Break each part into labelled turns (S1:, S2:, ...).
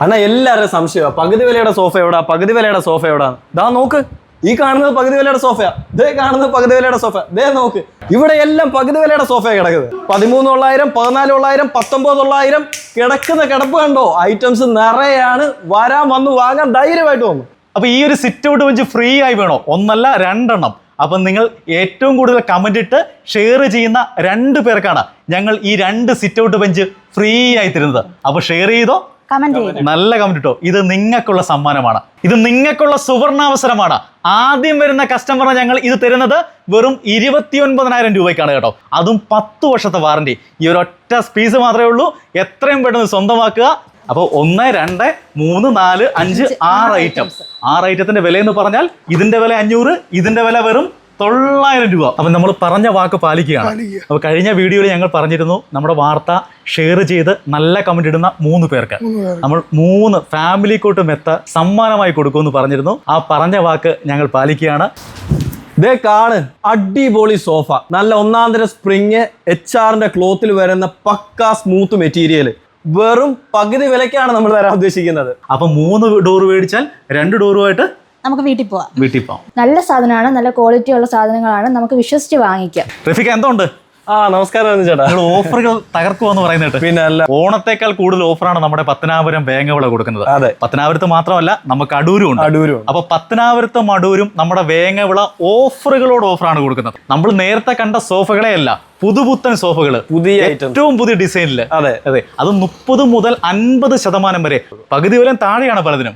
S1: അണ്ണാ എല്ലാവരും സംശയമാണ് പകുതി വിലയുടെ സോഫ എവിടാ? പകുതി വിലയുടെ സോഫ എവിടാ? ദാ നോക്ക്. ഈ കാണുന്നത് പകുതി വിലയുടെ സോഫയാ. ദേ കാണുന്നത് പകുതി വിലയുടെ സോഫ. ദേ നോക്ക്. ഇവിടെ എല്ലാം പകുതി വിലയുടെ സോഫ കിടക്കുന്നത്. പതിമൂന്ന് തൊള്ളായിരം പതിനാല് തൊള്ളായിരം പത്തൊമ്പത് തൊള്ളായിരം കിടക്കുന്ന കിടപ്പ് കണ്ടോ? ഐറ്റംസ് നിറയാണ്. വരാൻ വന്ന് വാങ്ങാൻ ധൈര്യമായിട്ട് വന്നു.
S2: അപ്പൊ ഈ ഒരു സിറ്റ് ഔട്ട് വെച്ച് ഫ്രീ ആയി വേണോ? ഒന്നല്ല രണ്ടെണ്ണം. അപ്പം നിങ്ങൾ ഏറ്റവും കൂടുതൽ കമന്റ് ഇട്ട് ഷെയർ ചെയ്യുന്ന രണ്ട് പേർക്കാണ് ഞങ്ങൾ ഈ രണ്ട് സിറ്റ് ഔട്ട് ബെഞ്ച് ഫ്രീ ആയി തരുന്നത്. അപ്പോൾ ഷെയർ ചെയ്തു? നല്ല കമന്റ് ഇട്ടോ. ഇത് നിങ്ങൾക്കുള്ള സമ്മാനമാണ്. ഇത് നിങ്ങൾക്കുള്ള സുവർണാവസരമാണ് ആദ്യം വരുന്ന കസ്റ്റമറിന് ഞങ്ങൾ ഇത് തരുന്നത് വെറും ഇരുപത്തി ഒൻപതിനായിരം രൂപയ്ക്കാണ് കേട്ടോ. അതും പത്ത് വർഷത്തെ വാറണ്ടി ഈ ഒരു ഒറ്റ സ്പീസ് മാത്രമേ ഉള്ളൂ. എത്രയും പെട്ടെന്ന് സ്വന്തമാക്കുക. അപ്പോൾ ഒന്ന് രണ്ട് മൂന്ന് നാല് അഞ്ച് ആറ് ഐറ്റംസ് ആറ് ഐറ്റത്തിന്റെ വില എന്ന് പറഞ്ഞാൽ ഇതിന്റെ വില അഞ്ഞൂറ് ഇതിന്റെ വില വെറും തൊള്ളായിരം രൂപ. അപ്പം നമ്മൾ പറഞ്ഞ വാക്ക് പാലിക്കുകയാണ്. അപ്പോൾ കഴിഞ്ഞ വീഡിയോയിൽ ഞങ്ങൾ പറഞ്ഞിരുന്നു നമ്മുടെ വാർത്ത ഷെയർ ചെയ്ത് നല്ല കമന്റ് ഇടുന്ന മൂന്ന് പേർക്ക്. നമ്മൾ മൂന്ന് ഫാമിലി കോട്ട് മെത്ത സമ്മാനമായി കൊടുക്കുമെന്ന് പറഞ്ഞിരുന്നു. ആ പറഞ്ഞ വാക്ക് ഞങ്ങൾ പാലിക്കുകയാണ്.
S1: ദേ കാണ് അടിപൊളി സോഫ നല്ല ഒന്നാന്തര സ്പ്രിങ് എച്ച് ആറിന്റെ ക്ലോത്തിൽ വരുന്ന പക്ക സ്മൂത്ത് മെറ്റീരിയൽ വെറും പകുതി വിലക്കാണ് നമ്മൾ തരാൻ ഉദ്ദേശിക്കുന്നത്.
S2: അപ്പൊ മൂന്ന് ഡോർ മേടിച്ചാൽ രണ്ട് ഡോറുമായിട്ട്
S3: നമുക്ക് വീട്ടിൽ പോവാം.
S2: വീട്ടിൽ പോവാം.
S4: നല്ല സാധനമാണ് നല്ല ക്വാളിറ്റി ഉള്ള സാധനങ്ങളാണ് നമുക്ക് വിശ്വസിച്ച് വാങ്ങിക്കാം.
S2: റഫിക എന്തുണ്ട്?
S1: ആ നമസ്കാരം ചേട്ടാ.
S2: നിങ്ങൾ ഓഫറുകൾ തകർക്കുമെന്ന് പറയുന്നത്
S1: പിന്നെ അല്ല.
S2: ഓണത്തേക്കാൾ കൂടുതൽ ഓഫറാണ് നമ്മുടെ പത്തനാപുരം വേങ്ങവിള കൊടുക്കുന്നത്.
S1: അതെ.
S2: പത്തനാപുരത്ത് മാത്രമല്ല നമുക്ക് അടൂരും ഉണ്ട്.
S1: അടൂരും
S2: അപ്പൊ പത്തനാപുരത്തും അടൂരും നമ്മുടെ വേങ്ങവിള ഓഫറുകളോട് ഓഫറാണ് കൊടുക്കുന്നത്. നമ്മൾ നേരത്തെ കണ്ട സോഫകളെ അല്ല പുതുപുത്തൻ സോഫകൾ
S1: പുതിയ
S2: ഏറ്റവും പുതിയ ഡിസൈനിൽ.
S1: അതെ.
S2: അതെ. അത് മുപ്പത് മുതൽ അൻപത് ശതമാനം വരെ. പകുതി വില താഴെയാണ് പലതിനും.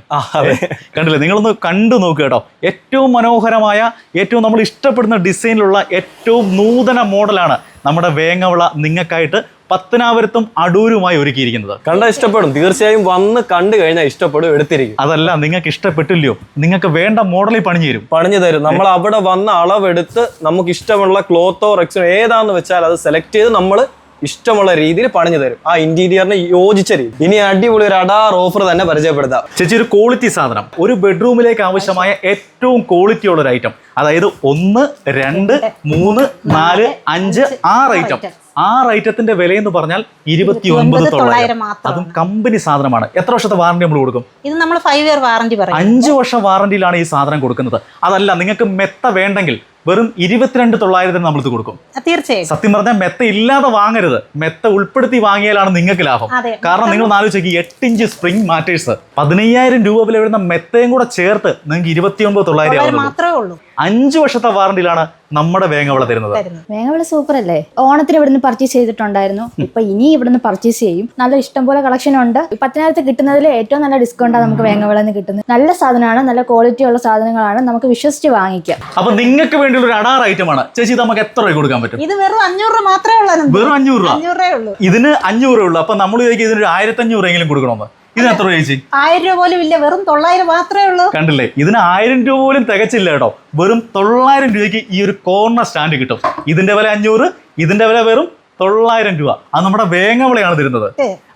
S2: കണ്ടില്ലേ? നിങ്ങളൊന്ന് കണ്ടു നോക്കുക കേട്ടോ. ഏറ്റവും മനോഹരമായ ഏറ്റവും നമ്മൾ ഇഷ്ടപ്പെടുന്ന ഡിസൈനിലുള്ള ഏറ്റവും നൂതന മോഡലാണ് നമ്മുടെ വേങ്ങവള നിങ്ങൾക്കായിട്ട് പത്തനാപുരത്തും അടൂരുമായി ഒരുക്കിയിരിക്കുന്നത്.
S1: കണ്ട ഇഷ്ടപ്പെടും. തീർച്ചയായും വന്ന് കണ്ടു കഴിഞ്ഞാൽ ഇഷ്ടപ്പെടും എടുത്തിരിക്കും.
S2: അതല്ല നിങ്ങൾക്ക് ഇഷ്ടപ്പെട്ടില്ലയോ? നിങ്ങൾക്ക് വേണ്ട മോഡലിൽ പണിഞ്ഞു തരും.
S1: പണിഞ്ഞു തരും. നമ്മൾ അവിടെ വന്ന അളവെടുത്ത് നമുക്ക് ഇഷ്ടമുള്ള ക്ലോത്തോ റെക്സോ ഏതാന്ന് വെച്ചാൽ അത് സെലക്ട് ചെയ്ത് നമ്മൾ ഇഷ്ടമുള്ള രീതിയിൽ പണിഞ്ഞു തരും. ആ ഇന്റീരിയറിന് യോജിച്ച രീതി. ഇനി അടിപൊളി ഒരു അടാർ ഓഫർ തന്നെ പരിചയപ്പെടുത്താം.
S2: ചേച്ചി ഒരു ക്വാളിറ്റി സാധനം. ഒരു ബെഡ്റൂമിലേക്ക് ആവശ്യമായ ഏറ്റവും ക്വാളിറ്റി ഉള്ള ഒരു ഐറ്റം അതായത് ഒന്ന് രണ്ട് മൂന്ന് നാല് അഞ്ച് ആറ് ഐറ്റം ആറ് ഐറ്റത്തിന്റെ വില എന്ന് പറഞ്ഞാൽ ഇരുപത്തി ഒൻപത് തൊള്ളായിരം.
S3: തൊള്ളായിരം
S2: അതും കമ്പനി സാധനമാണ്. എത്ര വർഷത്തെ വാറണ്ടി നമ്മൾ കൊടുക്കും?
S3: ഇത് നമ്മൾ ഫൈവ് ഇയർ വാറന്റി പറയും.
S2: അഞ്ച് വർഷം വാറണ്ടിയിലാണ് ഈ സാധനം കൊടുക്കുന്നത്. അതല്ല നിങ്ങൾക്ക് മെത്ത വേണ്ടെങ്കിൽ വെറും ഇരുപത്തിരണ്ട് തൊള്ളായിരത്തിന് നമ്മൾ ഇത് കൊടുക്കും.
S3: തീർച്ചയായും.
S2: സത്യം പറഞ്ഞാൽ മെത്ത ഇല്ലാതെ വാങ്ങരുത്. മെത്ത ഉൾപ്പെടുത്തി വാങ്ങിയാലാണ് നിങ്ങൾക്ക് ലാഭം. കാരണം നിങ്ങൾ ആലോചിക്കുക എട്ട് ഇഞ്ച് സ്പ്രിംഗ് മാറ്റേഴ്സ് പതിനയ്യായിരം രൂപ വില വരുന്ന മെത്തയും കൂടെ ചേർത്ത് നിങ്ങൾക്ക് ഇരുപത്തിയൊൻപത് ഒമ്പത്
S3: തൊള്ളായിരം മാത്രമേ ഉള്ളൂ.
S2: അഞ്ച് വർഷത്തെ വാറണ്ടിയിലാണ് നമ്മുടെ വേങ്ങവള തരുന്നത്.
S4: വേങ്ങവിള സൂപ്പർ അല്ലേ? ഓണത്തിന് ഇവിടുന്ന് പർച്ചേസ് ചെയ്തിട്ടുണ്ടായിരുന്നു. ഇപ്പൊ ഇനി ഇവിടുന്ന് പർച്ചേസ് ചെയ്യും. നല്ല ഇഷ്ടം പോലെ കളക്ഷൻ ഉണ്ട്. പത്തിനായിരത്ത് കിട്ടുന്നതിൽ ഏറ്റവും നല്ല ഡിസ്കൗണ്ടാണ് നമുക്ക് വേഗവിളന്ന് കിട്ടുന്നത്. നല്ല സാധനമാണ് നല്ല ക്വാളിറ്റി ഉള്ള സാധനങ്ങളാണ്. നമുക്ക് വിശ്വസിച്ച് വാങ്ങിക്കാം.
S2: അപ്പൊ നിങ്ങൾക്ക് വേണ്ടിയുള്ള ഒരു അടാർ ഐറ്റമാണ്. ചേച്ചി ഇത് നമുക്ക് എത്ര രൂപ കൊടുക്കാൻ പറ്റും?
S3: ഇത് വെറും അഞ്ഞൂറ് രൂപ മാത്രമേ ഉള്ളൂ.
S2: വെറും അഞ്ഞൂറ് രൂപ?
S3: അഞ്ഞൂറ് ഉള്ളൂ.
S2: ഇതിന് അഞ്ഞൂറ് രൂപ ഉള്ളൂ. അപ്പൊ നമ്മൾ ചോദിക്കും ഇതിനൊരു ആയിരത്തി അഞ്ഞൂറെങ്കിലും കൊടുക്കണോ ഇതിന് എത്ര രൂപ ചേച്ചി?
S3: ആയിരം രൂപ പോലും ഇല്ല. വെറും തൊള്ളായിരം മാത്രമേ ഉള്ളൂ.
S2: കണ്ടില്ലേ? ഇതിന് ആയിരം രൂപ പോലും തികച്ചില്ല കേട്ടോ. വെറും തൊള്ളായിരം രൂപയ്ക്ക് ഈ ഒരു കോർണർ സ്റ്റാൻഡ് കിട്ടും. ഇതിന്റെ വില അഞ്ഞൂറ് ഇതിന്റെ വില വെറും തൊള്ളായിരം രൂപ. അത് നമ്മുടെ വേങ്ങവിളയാണ് തരുന്നത്.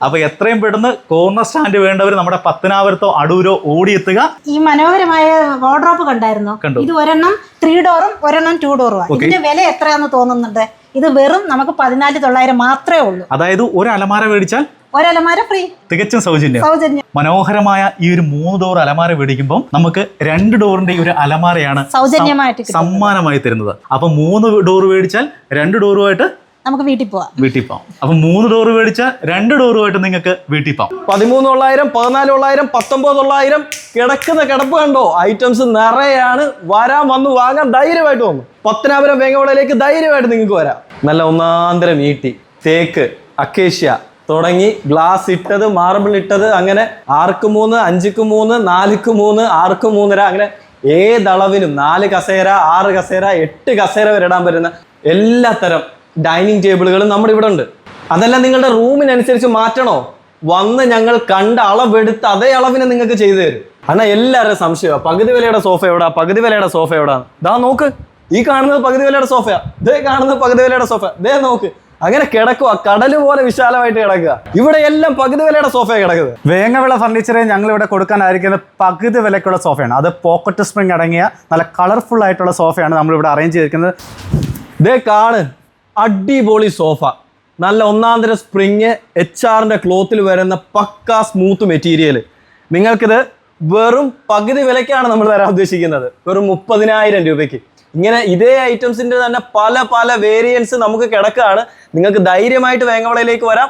S2: അപ്പൊ എത്രയും പെട്ടെന്ന് കോർണർ സ്റ്റാൻഡ് വേണ്ടവർ നമ്മുടെ പത്തനാപുരത്തോ അടൂരോ ഓടിയെത്തുക.
S3: ഈ മനോഹരമായ വാർഡ്രോപ്പ് കണ്ടായിരുന്നോ?
S2: കണ്ടു.
S3: ഇത് ഒരെണ്ണം ത്രീ ഡോറും ഒരെണ്ണം ടു ഡോറും ഇതിന്റെ വില എത്രയാന്ന് തോന്നുന്നുണ്ട്? ഇത് വെറും നമുക്ക് പതിനാല് തൊള്ളായിരം മാത്രമേ ഉള്ളൂ.
S2: അതായത് ഒരു അലമാര മേടിച്ചാൽ
S3: അലമാര ഫ്രീ
S2: തികച്ചും സൗജന്യം.
S3: സൗജന്യം.
S2: മനോഹരമായ ഈ ഒരു മൂന്ന് ഡോർ അലമാര മേടിക്കുമ്പോൾ നമുക്ക് രണ്ട് ഡോറിന്റെ ഈ ഒരു അലമാരയാണ്
S3: സൗജന്യമായിട്ട്
S2: സമ്മാനമായി തരുന്നത്. അപ്പൊ മൂന്ന് ഡോർ മേടിച്ചാൽ രണ്ട് ഡോറുമായിട്ട്
S3: നമുക്ക് വീട്ടിൽ പോവാം.
S2: വീട്ടിൽ പോകാം അപ്പൊ മൂന്ന് ഡോർ മേടിച്ച രണ്ട് ഡോറുമായിട്ട് നിങ്ങൾക്ക് വീട്ടിൽ പോകാം
S1: പതിമൂന്ന് തൊള്ളായിരം പതിനാല് തൊള്ളായിരം പത്തൊമ്പത് തൊള്ളായിരം കിടക്കുന്ന കിടപ്പ് കണ്ടോ? ഐറ്റംസ് നിറയാണ്. വരാൻ വന്ന് വാങ്ങാൻ ധൈര്യമായിട്ട് വന്നു. പത്തനാപുരം വേങ്ങവളയിലേക്ക് ധൈര്യമായിട്ട് നിങ്ങൾക്ക് വരാം. നല്ല ഒന്നാന്തരം ഈട്ടി. തേക്ക് അക്കേഷ്യ. തുടങ്ങി ഗ്ലാസ് ഇട്ടത് മാർബിൾ ഇട്ടത് അങ്ങനെ ആർക്ക് മൂന്ന് അഞ്ചിക്ക് മൂന്ന് നാലിക്ക് മൂന്ന് ആർക്ക് മൂന്നര അങ്ങനെ ഏതളവിനും നാല് കസേര ആറ് കസേര എട്ട് കസേര വരെ ഇടാൻ പറ്റുന്ന എല്ലാത്തരം തരം ഡൈനിങ് ടേബിളുകളും നമ്മുടെ ഇവിടെ ഉണ്ട്. അതെല്ലാം നിങ്ങളുടെ റൂമിനനുസരിച്ച് മാറ്റണോ? വന്ന് ഞങ്ങൾ കണ്ട അളവെടുത്ത് അതേ അളവിനെ നിങ്ങൾക്ക് ചെയ്തു തരും. അണ്ണാ എല്ലാവരും സംശയമാ. പകുതി വിലയുടെ സോഫ എവിടാ? പകുതി വിലയുടെ സോഫ എവിടാ? ദാ നോക്ക്. ഈ കാണുന്നത് പകുതി വിലയുടെ സോഫയാ ദേ കാണുന്നത് പകുതി വിലയുടെ സോഫ ദേ നോക്ക്. അങ്ങനെ കിടക്കുക കടൽ പോലെ വിശാലമായിട്ട് കിടക്കുക. ഇവിടെ എല്ലാം പകുതി വിലയുടെ സോഫയാണ് കിടക്കുന്നത്.
S5: വേങ്ങവിള ഫർണിച്ചറെ ഞങ്ങൾ ഇവിടെ കൊടുക്കാനായിരിക്കുന്നത് പകുതി വിലക്കുള്ള സോഫയാണ് അത് പോക്കറ്റ് സ്പ്രിംഗ് അടങ്ങിയ നല്ല കളർഫുൾ ആയിട്ടുള്ള സോഫയാണ് നമ്മൾ ഇവിടെ അറേഞ്ച് ചെയ്തിരിക്കുന്നത്.
S1: ദേ കാണ്. അടിപൊളി സോഫ. നല്ല ഒന്നാന്തര സ്പ്രിങ് എച്ച് ആറിന്റെ ക്ലോത്തിൽ വരുന്ന പക്ക സ്മൂത്ത് മെറ്റീരിയൽ നിങ്ങൾക്കിത് വെറും പകുതി വിലയ്ക്കാണ് നമ്മൾ തരാൻ ഉദ്ദേശിക്കുന്നത്. വെറും മുപ്പതിനായിരം രൂപയ്ക്ക്. ഇങ്ങനെ ഇതേ ഐറ്റംസിന്റെ തന്നെ പല പല വേരിയൻസ് നമുക്ക് കിടക്കുകയാണ് നിങ്ങൾക്ക് ധൈര്യമായിട്ട് വേങ്ങവളയിലേക്ക് വരാം.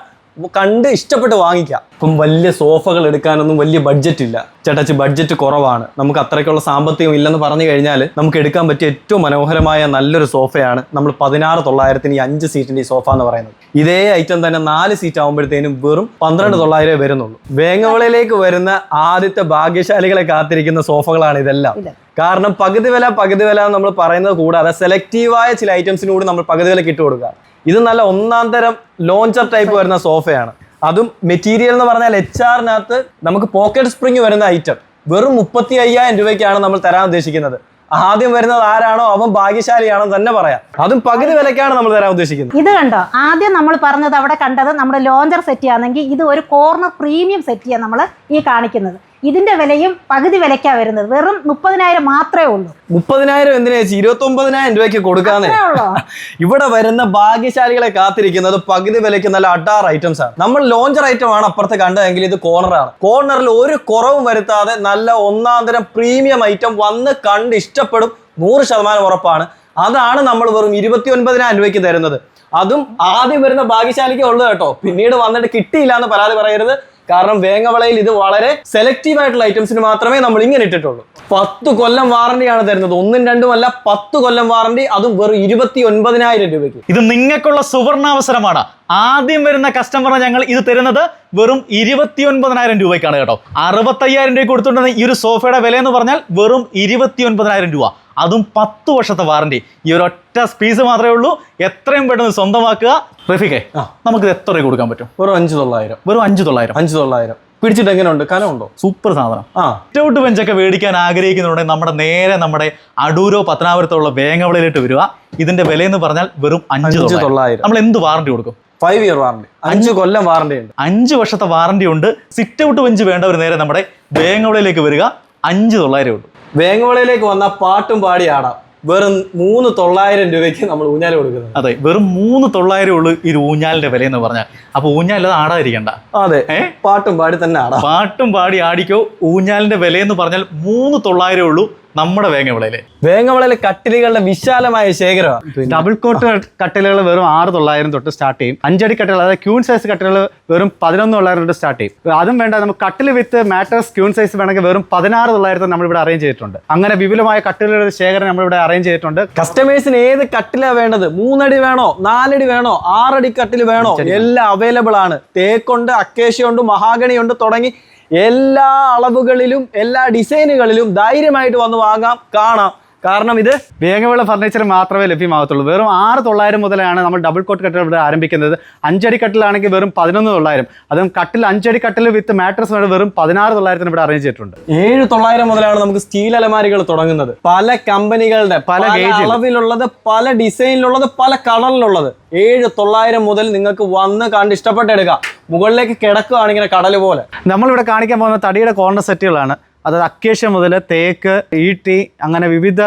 S1: കണ്ട് ഇഷ്ടപ്പെട്ട് വാങ്ങിക്കാം. ഇപ്പം വലിയ സോഫകൾ എടുക്കാനൊന്നും വലിയ ബഡ്ജറ്റ് ഇല്ല. ചേട്ടാച്ചി ബഡ്ജറ്റ് കുറവാണ്. നമുക്ക് അത്രയ്ക്കുള്ള സാമ്പത്തികം ഇല്ലെന്ന് പറഞ്ഞു കഴിഞ്ഞാൽ നമുക്ക് എടുക്കാൻ പറ്റിയ ഏറ്റവും മനോഹരമായ നല്ലൊരു സോഫയാണ് നമ്മൾ പതിനാറ് തൊള്ളായിരത്തിന് ഈ അഞ്ച് സീറ്റിന്റെ ഈ സോഫ എന്ന് പറയുന്നത്. ഇതേ ഐറ്റം തന്നെ നാല് സീറ്റ് ആകുമ്പോഴത്തേനും വെറും പന്ത്രണ്ട് തൊള്ളായിരം വരുന്നുള്ളൂ. വേങ്ങവളയിലേക്ക് വരുന്ന ആദ്യത്തെ ഭാഗ്യശാലികളെ കാത്തിരിക്കുന്ന സോഫകളാണ് ഇതെല്ലാം. കാരണം പകുതി വില പകുതി വില നമ്മൾ പറയുന്നത് കൂടാതെ സെലക്റ്റീവായ ചില ഐറ്റംസിനൂടെ നമ്മൾ പകുതി വില ഇട്ട് കൊടുക്കുക. ഇത് നല്ല ഒന്നാം തരം ലോഞ്ചർ ടൈപ്പ് വരുന്ന സോഫയാണ്. അതും മെറ്റീരിയൽ എന്ന് പറഞ്ഞാൽ എച്ച് ആറിനകത്ത് നമുക്ക് പോക്കറ്റ് സ്പ്രിങ് വരുന്ന ഐറ്റം വെറും മുപ്പത്തി അയ്യായിരം രൂപയ്ക്കാണ് നമ്മൾ തരാൻ ഉദ്ദേശിക്കുന്നത്. ആദ്യം വരുന്നത് ആരാണോ അവൻ ഭാഗ്യശാലിയാണെന്ന് തന്നെ പറയാം. അതും പകുതി വിലക്കാണ് നമ്മൾ തരാൻ ഉദ്ദേശിക്കുന്നത്.
S3: ഇത് കണ്ടോ? ആദ്യം നമ്മൾ പറഞ്ഞത് അവിടെ കണ്ടത് നമ്മുടെ ലോഞ്ചർ സെറ്റ് ആണെങ്കിൽ ഇത് ഒരു കോർണർ പ്രീമിയം സെറ്റ് ചെയ്യാൻ നമ്മൾ ഈ കാണിക്കുന്നത്. ഇതിന്റെ വിലയും പകുതി വിലക്കാ വരുന്നത്. വെറും മുപ്പതിനായിരം മാത്രമേ ഉള്ളൂ.
S1: മുപ്പതിനായിരം എന്തിനാ ചേച്ചി? ഇരുപത്തി ഒമ്പതിനായിരം രൂപയ്ക്ക് കൊടുക്കാന്നേ? ഇവിടെ വരുന്ന ഭാഗ്യശാലികളെ കാത്തിരിക്കുന്നത് പകുതി വിലയ്ക്ക് നല്ല അഡാർ ഐറ്റംസ് ആണ്. നമ്മൾ ലോഞ്ചർ ഐറ്റം ആണ് അപ്പുറത്ത് കണ്ടതെങ്കിൽ ഇത് കോർണറാണ് കോർണറിൽ ഒരു കുറവും വരുത്താതെ നല്ല ഒന്നാം തരം പ്രീമിയം ഐറ്റം വന്ന് കണ്ട് ഇഷ്ടപ്പെടും. നൂറ് ശതമാനം ഉറപ്പാണ്. അതാണ് നമ്മൾ വെറും ഇരുപത്തി ഒൻപതിനായിരം രൂപയ്ക്ക് തരുന്നത്. അതും ആദ്യം വരുന്ന ഭാഗ്യശാലിക്ക് ഉള്ളത് കേട്ടോ. പിന്നീട് വന്നിട്ട് കിട്ടിയില്ല എന്ന് പരാതി പറയരുത്. കാരണം വേങ്ങവളയിൽ ഇത് വളരെ സെലക്റ്റീവ് ആയിട്ടുള്ള ഐറ്റംസിന് മാത്രമേ നമ്മൾ ഇങ്ങനെ ഇട്ടിട്ടുള്ളൂ. പത്ത് കൊല്ലം വാറണ്ടിയാണ് തരുന്നത്. ഒന്നും രണ്ടും അല്ല പത്ത് കൊല്ലം വാറണ്ടി അതും വെറും ഇരുപത്തി ഒൻപതിനായിരം രൂപയ്ക്ക്.
S2: ഇത് നിങ്ങൾക്കുള്ള സുവർണാവസരമാണ്. ആദ്യം വരുന്ന കസ്റ്റമറിന് ഞങ്ങൾ ഇത് തരുന്നത് വെറും ഇരുപത്തി ഒൻപതിനായിരം രൂപയ്ക്കാണ് കേട്ടോ. അറുപത്തയ്യായിരം രൂപ കൊടുത്തുകൊണ്ടിരുന്ന ഈ ഒരു സോഫയുടെ വില എന്ന് പറഞ്ഞാൽ വെറും ഇരുപത്തി ഒൻപതിനായിരം രൂപ. അതും പത്ത് വർഷത്തെ വാറണ്ടി ഈ ഒരു ഒറ്റ സ്പീസ് മാത്രമേ ഉള്ളൂ. എത്രയും പെട്ടെന്ന് സ്വന്തമാക്കുക. റഫീഖെ
S1: നമുക്ക്
S2: ഇത് എത്ര രൂപ കൊടുക്കാൻ പറ്റും?
S1: വെറും അഞ്ച് തൊള്ളായിരം.
S2: വെറും അഞ്ച് തൊള്ളായിരം.
S1: അഞ്ച് തൊള്ളായിരം. പിടിച്ചിട്ട് എങ്ങനെയുണ്ട്? കനമുണ്ടോ?
S2: സൂപ്പർ സാധനം.
S1: ആ.
S2: ഔട്ട് ബെഞ്ചൊക്കെ മേടിക്കാൻ ആഗ്രഹിക്കുന്നുണ്ടെങ്കിൽ നമ്മുടെ നേരെ നമ്മുടെ അടൂരോ പത്തനാപുരത്തുള്ള വേങ്ങവിളയിലോട്ട് വരിക. ഇതിന്റെ വില എന്ന് പറഞ്ഞാൽ വെറും അഞ്ച് തൊള്ളായിരം. നമ്മൾ എന്ത് വാറണ്ടി കൊടുക്കും?
S1: ഫൈവ് ഇയർ വാറണ്ടി അഞ്ച് കൊല്ലം വാറണ്ടി ഉണ്ട്.
S2: അഞ്ച് വർഷത്തെ വാറണ്ടി ഉണ്ട്. സിറ്റ് ഔട്ട് ബെഞ്ച് വേണ്ടവർ നേരെ നമ്മുടെ വേങ്ങവളയിലേക്ക് വരിക. അഞ്ച് തൊള്ളായിരം ഉണ്ട്.
S1: വേങ്ങവളയിലേക്ക് വന്ന പാട്ടും പാടി ആടാം. വെറും മൂന്ന് തൊള്ളായിരം രൂപയ്ക്ക് നമ്മൾ ഊഞ്ഞാൽ കൊടുക്കുന്നത്.
S2: അതെ വെറും മൂന്ന് തൊള്ളായിരം ഉള്ളു ഈ ഊഞ്ഞാലിന്റെ വില എന്ന് പറഞ്ഞാൽ. അപ്പൊ ഊഞ്ഞാലില്ലാതെ ആടാതിരിക്കണ്ട.
S1: അതെ? പാട്ടും പാടി തന്നെ ആടാം.
S2: പാട്ടും പാടി ആടിക്കോ. ഊഞ്ഞാലിന്റെ വില എന്ന് പറഞ്ഞാൽ മൂന്ന് തൊള്ളായിരം ഉള്ളൂ. നമ്മുടെ വേങ്ങവിളയിലെ.
S1: വേങ്ങവിളയിലെ കട്ടിലുകളുടെ വിശാലമായ ശേഖരമാണ്
S5: ഡബിൾ കോട്ട് കട്ടിലുകൾ വെറും ആറ് തൊള്ളായിരം തൊട്ട് സ്റ്റാർട്ട് ചെയ്യും. അഞ്ചടി കട്ടിലുകൾ അതായത് ക്യൂൺ സൈസ് കട്ടിലുകൾ വെറും പതിനൊന്ന് തൊള്ളായിരം തൊട്ട് സ്റ്റാർട്ട് ചെയ്യും. അതും വേണ്ട നമുക്ക് കട്ടിൽ വിത്ത് മാറ്റേഴ്സ് ക്യൂൺ സൈസ് വേണമെങ്കിൽ വെറും പതിനാറ് നമ്മൾ നമ്മളിവിടെ അറേഞ്ച് ചെയ്തിട്ടുണ്ട്. അങ്ങനെ വിപുലമായ കട്ടിലുകളുടെ ശേഖരം നമ്മളിവിടെ അറേഞ്ച് ചെയ്തിട്ടുണ്ട്.
S1: കസ്റ്റമേഴ്സിന് ഏത് കട്ടിലാണ് വേണ്ടത്? മൂന്നടി വേണോ? നാലടി വേണോ? ആറടി കട്ടിൽ വേണോ? എല്ലാം അവൈലബിൾ ആണ്. തേക്കുണ്ട് അക്കേഷ്യയുണ്ട് മഹാഗണിയുണ്ട് തുടങ്ങി എല്ലാ അളവുകളിലും എല്ലാ ഡിസൈനുകളിലും ധൈര്യമായിട്ട് വന്ന് വാങ്ങാം കാണാം. കാരണം ഇത്
S5: വേഗമുള്ള ഫർണിച്ചർ മാത്രമേ ലഭ്യമാകത്തുള്ളൂ. വെറും ആറ് തൊള്ളായിരം മുതലാണ് നമ്മൾ ഡബിൾ കോട്ട് കട്ടിൽ ഇവിടെ ആരംഭിക്കുന്നത്. അഞ്ചടി കട്ടിലാണെങ്കിൽ വെറും പതിനൊന്ന് തൊള്ളായിരം. അതും കട്ടിൽ അഞ്ചടി കട്ടിൽ വിത്ത് മാട്രസ് വെറും പതിനാറ് തൊള്ളായിരത്തിന് ഇവിടെ അറേഞ്ച് ചെയ്തിട്ടുണ്ട്.
S1: ഏഴ് തൊള്ളായിരം മുതലാണ് നമുക്ക് സ്റ്റീൽ അലമാരികൾ തുടങ്ങുന്നത്. പല കമ്പനികളുടെ പല അളവിലുള്ളത് പല ഡിസൈനിലുള്ളത് പല കളറിലുള്ളത് ഏഴ് തൊള്ളായിരം മുതൽ നിങ്ങൾക്ക് വന്ന് കണ്ട് ഇഷ്ടപ്പെട്ടെടുക്കാം. മുകളിലേക്ക് കിടക്കുകയാണ് ഇങ്ങനെ കടൽ പോലെ.
S5: നമ്മളിവിടെ കാണിക്കാൻ പോകുന്ന തടിയുടെ കോർണർ സെറ്റുകളാണ് അതായത് അക്കേഷ്യ മുതൽ തേക്ക് ഈട്ടി അങ്ങനെ വിവിധ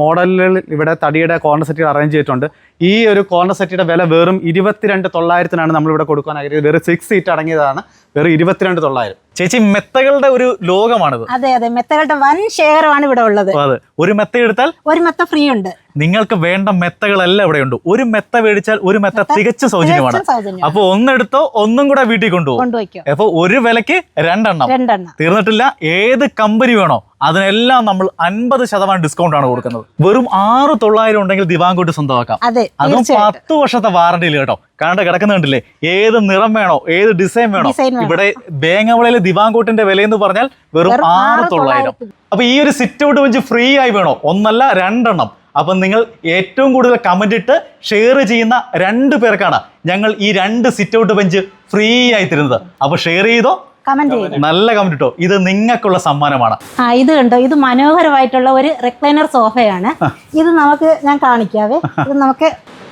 S5: മോഡലുകൾ ഇവിടെ തടിയുടെ കോർണർ സെറ്റുകൾ അറേഞ്ച് ചെയ്തിട്ടുണ്ട്. ഈ ഒരു കോർണർ സെറ്റിയുടെ വില വെറും ഇരുപത്തിരണ്ട് തൊള്ളായിരത്തിനാണ് നമ്മളിവിടെ കൊടുക്കാൻ ആഗ്രഹിക്കുന്നത്. വെറും സിക്സ് സീറ്റ് അടങ്ങിയതാണ്. വെറും ഇരുപത്തിരണ്ട് തൊള്ളായിരം.
S2: ചേച്ചി മെത്തകളുടെ ഒരു ലോകമാണിത്.
S3: അതെ അതെ. മെത്തകളുടെ വൻ ശേഖരമാണ് ഇവിടെ ഉള്ളത്.
S2: അതെ. ഒരു മെത്ത എടുത്താൽ
S3: ഒരു മെത്ത ഫ്രീ ഉണ്ട്.
S2: നിങ്ങൾക്ക് വേണ്ട മെത്തകളെല്ലാം ഇവിടെ ഉണ്ട്. ഒരു മെത്ത മേടിച്ചാൽ ഒരു മെത്ത തികച്ചും സൗജന്യമാണ്. അപ്പൊ ഒന്നെടുത്തോ ഒന്നും കൂടെ വീട്ടിൽ കൊണ്ടുപോകും. അപ്പൊ ഒരു വിലക്ക് രണ്ടെണ്ണം.
S3: രണ്ടെണ്ണം.
S2: തീർന്നിട്ടില്ല. ഏത് കമ്പനി വേണോ അതിനെല്ലാം നമ്മൾ അൻപത് ശതമാനം ഡിസ്കൗണ്ട് ആണ് കൊടുക്കുന്നത്. വെറും ആറ് തൊള്ളായിരം ഉണ്ടെങ്കിൽ ദിവാങ്കോട്ട് സ്വന്തമാക്കാം.
S3: അതെ
S2: പത്ത് വർഷത്തെ വാറണ്ടിയിൽ കേട്ടോ. കണ്ട കിടക്കുന്നുണ്ടല്ലേ ഏത് നിറം വേണോ ഏത് ഡിസൈൻ വേണോ. ഇവിടെ ബേങ്ങവളയിലെ ദിവാങ്കോട്ടിന്റെ വില എന്ന് പറഞ്ഞാൽ വെറും ആറ്
S3: ആറ്
S2: തൊള്ളായിരം. അപ്പൊ ഈ ഒരു സിറ്റ് ഔട്ട് വെച്ച് ഫ്രീ ആയി വേണോ? ഒന്നല്ല രണ്ടെണ്ണം. അപ്പൊ നിങ്ങൾ ഏറ്റവും കൂടുതൽ കമന്റ് ഇട്ട് ഷെയർ ചെയ്യുന്ന രണ്ട് പേർക്കാണ് ഞങ്ങൾ ഈ രണ്ട് സിറ്റ് ഔട്ട് ബെഞ്ച് ഫ്രീ ആയി തരുന്നത്. അപ്പൊ ഷെയർ ചെയ്തോ
S3: കമന്റ് ചെയ്തു
S2: നല്ല കമന്റ് ഇട്ടോ. ഇത് നിങ്ങൾക്കുള്ള സമ്മാനമാണ്.
S3: ആ ഇത് കണ്ടോ? ഇത് മനോഹരമായിട്ടുള്ള ഒരു റിക്ലൈനർ സോഫയാണ് ഇത് നമുക്ക് ഞാൻ കാണിക്കാവേ. ഇത് നമുക്ക്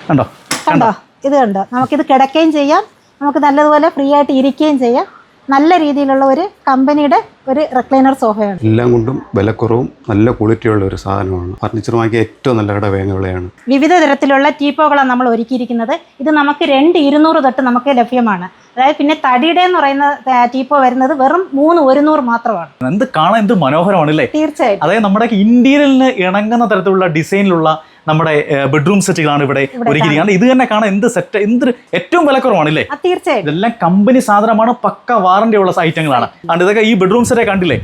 S2: കണ്ടോ?
S3: കണ്ടോ? ഇത് കണ്ടോ? നമുക്കിത് കിടക്കുകയും ചെയ്യാം. നമുക്ക് നല്ലതുപോലെ ഫ്രീ ആയിട്ട് ഇരിക്കുകയും ചെയ്യാം. നല്ല രീതിയിലുള്ള ഒരു കമ്പനിയുടെ ഒരു റിക്ലൈനർ സോഫയാണ്
S6: എല്ലാം കൊണ്ടും വിലക്കുറവും നല്ല ക്വാളിറ്റിയുള്ള ഒരു സാധനമാണ്. ഫർണിച്ചർ വാങ്ങിയ ഏറ്റവും നല്ല കട വേങ്ങവിളയാണ്.
S3: വിവിധ തരത്തിലുള്ള ടീപ്പോകളാണ് നമ്മൾ ഒരുക്കിയിരിക്കുന്നത്. ഇത് നമുക്ക് രണ്ട് ഇരുന്നൂറ് തൊട്ട് നമുക്ക് ലഭ്യമാണ്. അതായത് പിന്നെ തടിയുടെ എന്ന് പറയുന്ന ടീപ്പോ വരുന്നത് വെറും മൂന്ന് ഒരുന്നൂറ് മാത്രമാണ്.
S2: എന്ത് കാണാൻ എന്ത് മനോഹരമാണ് അല്ലേ
S3: തീർച്ചയായിട്ടും.
S2: അതായത് നമ്മുടെ ഇന്ത്യയിലിന് ഇണങ്ങുന്ന തരത്തിലുള്ള ഡിസൈനിലുള്ള നമ്മുടെ ബെഡ്റൂം സെറ്റുകളാണ് ഇവിടെ ഒരുക്കിയിരിക്കുന്നത്. ഇത് തന്നെ കാണാൻ എന്ത് സെറ്റ് എന്ത് ഏറ്റവും വിലക്കുറവാണ് അല്ലേ
S3: തീർച്ചയായും
S2: ഇതെല്ലാം കമ്പനി സാധനമാണ് പക്ക വാറന്റി ഉള്ള ഐറ്റങ്ങളാണ് അതുകൊണ്ട് ഇതൊക്കെ ഈ ബെഡ്റൂം സെറ്റ് കണ്ടില്ലേ?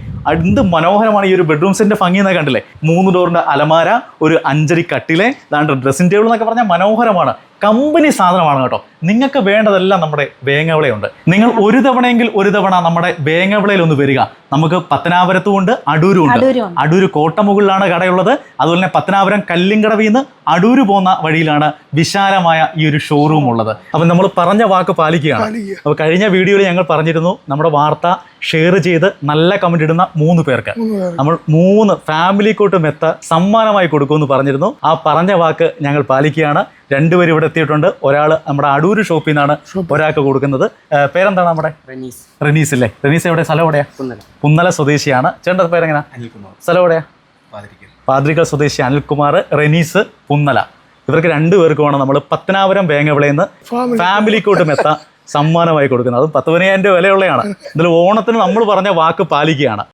S2: എന്ത് മനോഹരമാണ് ഈ ഒരു ബെഡ്റൂം സെറ്റിന്റെ ഭംഗി എന്നൊക്കെ കണ്ടില്ലേ? മൂന്ന് ഡോറിന്റെ അലമാര ഒരു അഞ്ചരി കട്ടിലെ ദാണ്ട് ഡ്രസ്സിംഗ് ടേബിൾ എന്നൊക്കെ പറഞ്ഞാൽ മനോഹരമാണ്. കമ്പനി സാധനമാണ് കേട്ടോ. നിങ്ങൾക്ക് വേണ്ടതെല്ലാം നമ്മുടെ വേങ്ങവിളയുണ്ട്. നിങ്ങൾ ഒരു തവണയെങ്കിൽ ഒരു തവണ നമ്മുടെ വേങ്ങവിളയിൽ ഒന്ന് വരിക. നമുക്ക് പത്തനാപുരത്തും ഉണ്ട് അടൂരും ഉണ്ട്
S3: അടൂരും
S2: കോട്ടമുകളിലാണ് കടയുള്ളത്. അതുപോലെ തന്നെ പത്തനാപുരം കല്ലിങ്കടവിൽ നിന്ന് അടൂര് പോകുന്ന വഴിയിലാണ് വിശാലമായ ഈ ഒരു ഷോറൂം ഉള്ളത്. അപ്പം നമ്മൾ പറഞ്ഞ വാക്ക് പാലിക്കുകയാണ്. അപ്പോൾ കഴിഞ്ഞ വീഡിയോയിൽ ഞങ്ങൾ പറഞ്ഞിരുന്നു നമ്മുടെ വാർത്ത ഷെയർ ചെയ്ത് നല്ല കമന്റ് ഇടുന്ന മൂന്ന് പേർക്ക്. നമ്മൾ മൂന്ന് ഫാമിലി കോട്ട് മെത്ത സമ്മാനമായി കൊടുക്കുമെന്ന് പറഞ്ഞിരുന്നു. ആ പറഞ്ഞ വാക്ക് ഞങ്ങൾ പാലിക്കുകയാണ്. രണ്ടുപേരും ഇവിടെ എത്തിയിട്ടുണ്ട്. ഒരാൾ നമ്മുടെ അടൂര് ഷോപ്പിൽ നിന്നാണ് ഒരാൾക്ക് കൊടുക്കുന്നത്. പേരെന്താണ് നമ്മുടെ? റനീസ്. അല്ലേ? റനീസ് എവിടെ? സ്ഥലം എവിടെയാ? പുന്നല. സ്വദേശിയാണ്. ചേട്ടന്റെ പേരെങ്ങനെ? സ്ഥലം എവിടെയാ? പാതിരിക്കൽ. സ്വദേശി അനിൽകുമാർ റനീസ് പുന്നല. ഇവർക്ക് രണ്ടുപേർക്കുമാണ് നമ്മൾ പത്തനാപുരം വേങ്ങവിളയിൽ നിന്ന് ഫാമിലി. കൂട്ട് മെത്ത സമ്മാനമായി കൊടുക്കുന്നത്. അതും പത്ത് പതിനായിരം രൂപ വിലയുള്ളതാണ് ഇതിൽ ഓണത്തിന് നമ്മൾ പറഞ്ഞ വാക്ക് പാലിക്കുകയാണ്.